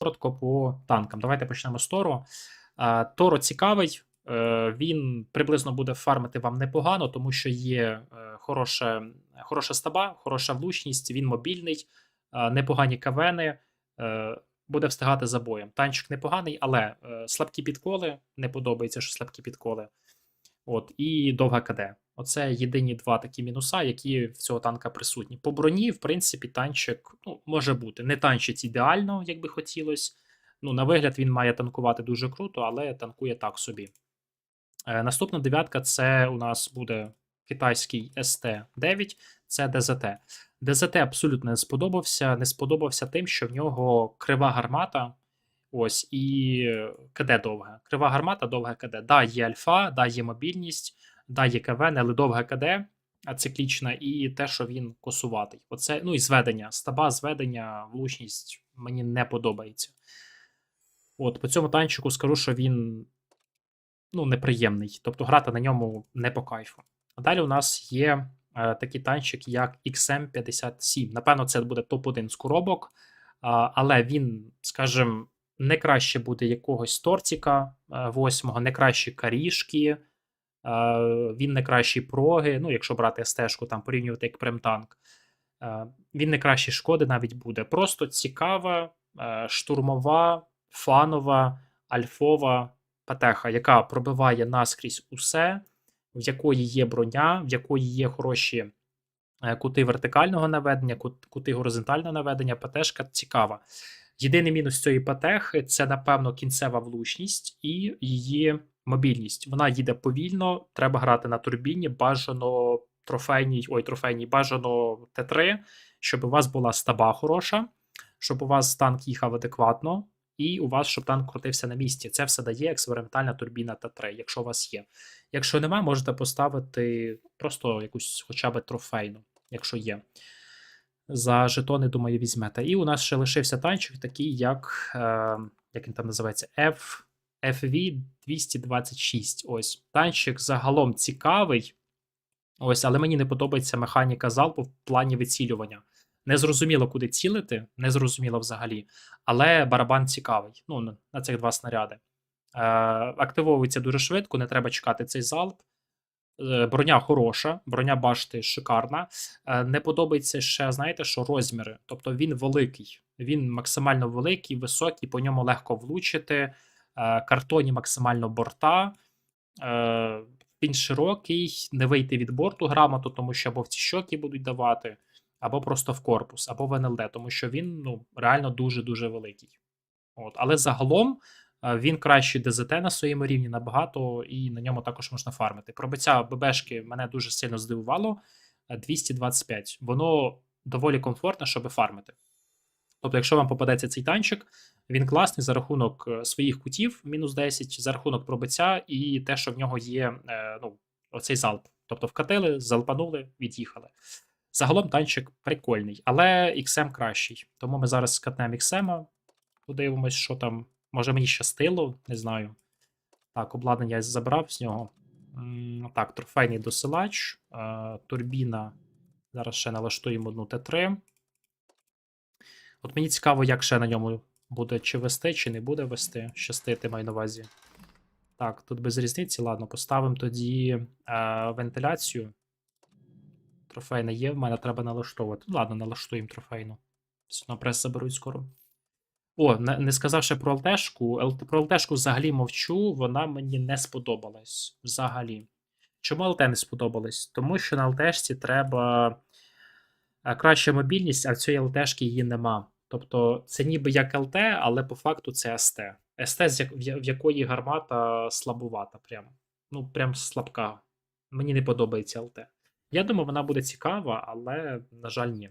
коротко по танкам. Давайте почнемо з Торо. Торо цікавий. е, Він приблизно буде фармити вам непогано, тому що є е, хороша, хороша стаба, хороша влучність, він мобільний, непогані кавени, е, буде встигати за боєм. Танчик непоганий, але слабкі підколи, не подобається, що слабкі підколи. От, і довга КД. Оце єдині два такі мінуса, які в цього танка присутні. По броні, в принципі, танчик ну, може бути. Не танчить ідеально, як би хотілося. Ну, на вигляд, він має танкувати дуже круто, але танкує так собі. Е, наступна дев'ятка це у нас буде китайський СТ-9, це ДЗТ. ДЗТ абсолютно не сподобався. Не сподобався тим, що в нього крива гармата. Ось, і КД довге. Крива гармата, довге КД. Да, є альфа, да, є мобільність, да, є КВН, але довге КД, циклічна, і те, що він косуватий. Оце, ну і зведення. Стаба, зведення, влучність мені не подобається. От, по цьому танчику скажу, що він ну, неприємний. Тобто грати на ньому не по кайфу. А далі у нас є е, такий танчик, як XM57. Напевно, це буде топ-1 з коробок, а, але він, скажімо, не краще буде якогось тортика е, восьмого, не кращі карішки, е, він не кращі проги. Ну, якщо брати стежку, там порівнювати як премтанк. Е, Він не кращі шкоди навіть буде. Просто цікава, е, штурмова, фанова, альфова патеха, яка пробиває наскрізь усе, в якої є броня, в якої є хороші е, кути вертикального наведення, кути горизонтального наведення. Патешка цікава. Єдиний мінус цієї патехи це, напевно, кінцева влучність і її мобільність. Вона їде повільно, треба грати на турбіні, бажано трофейній, ой, трофейній, бажано Т3, щоб у вас була стаба хороша, щоб у вас танк їхав адекватно, і у вас, щоб танк крутився на місці. Це все дає експериментальна турбіна Т3, якщо у вас є. Якщо немає, можете поставити просто якусь хоча б трофейну, якщо є. За жетони, думаю, візьмете. І у нас ще лишився танчик, такий, як, е, як він там називається, F, FV 226. Ось. Танчик загалом цікавий. Ось, але мені не подобається механіка залпу в плані вицілювання. Не зрозуміло, куди цілити, не зрозуміло взагалі. Але барабан цікавий. Ну, на цих два снаряди. Е, активовується дуже швидко, не треба чекати цей залп. Е, Броня хороша, броня башти шикарна. Е, Не подобається ще, знаєте, що розміри. Тобто він великий, він максимально великий, високий, по ньому легко влучити. Е, Картоні максимально борта. Е, Він широкий, не вийти від борту грамоту, тому що або в ці щоки будуть давати, або просто в корпус, або в НЛД, тому що він ну, реально дуже-дуже великий. От. Але загалом е, він кращий ДЗТ на своєму рівні набагато, і на ньому також можна фармити. Пробиття ББшки мене дуже сильно здивувало. е, 225. Воно доволі комфортне, щоб фармити. Тобто, якщо вам попадеться цей танчик, він класний за рахунок е, своїх кутів, мінус 10, за рахунок пробиття, і те, що в нього є е, ну, оцей залп. Тобто вкатили, залпанули, від'їхали. Загалом танчик прикольний, але XM кращий. Тому ми зараз скатнемо XM, подивимось, що там. Може мені щастило, не знаю. Так, обладнання я забрав з нього. Так, трофейний досилач, е, турбіна. Зараз ще налаштуємо одну Т3. От мені цікаво, як ще на ньому буде чи вести, чи не буде вести. Щастити маю на увазі. Так, тут без різниці. Ладно, поставимо тоді е, вентиляцію. Трофейна є, в мене треба налаштовувати. Ну, ладно, налаштуємо трофейну. Все одно прес заберуть скоро. О, не, сказав ще про ЛТшку. Про ЛТшку взагалі мовчу, вона мені не сподобалась. Взагалі. Чому ЛТ не сподобалась? Тому що на ЛТшці треба краща мобільність, а в цій ЛТшки її нема. Тобто це ніби як ЛТ, але по факту це СТ. СТ, в якої гармата слабувата. Прям. Ну, прям слабка. Мені не подобається ЛТ. Я думаю, вона буде цікава, але, на жаль, ні.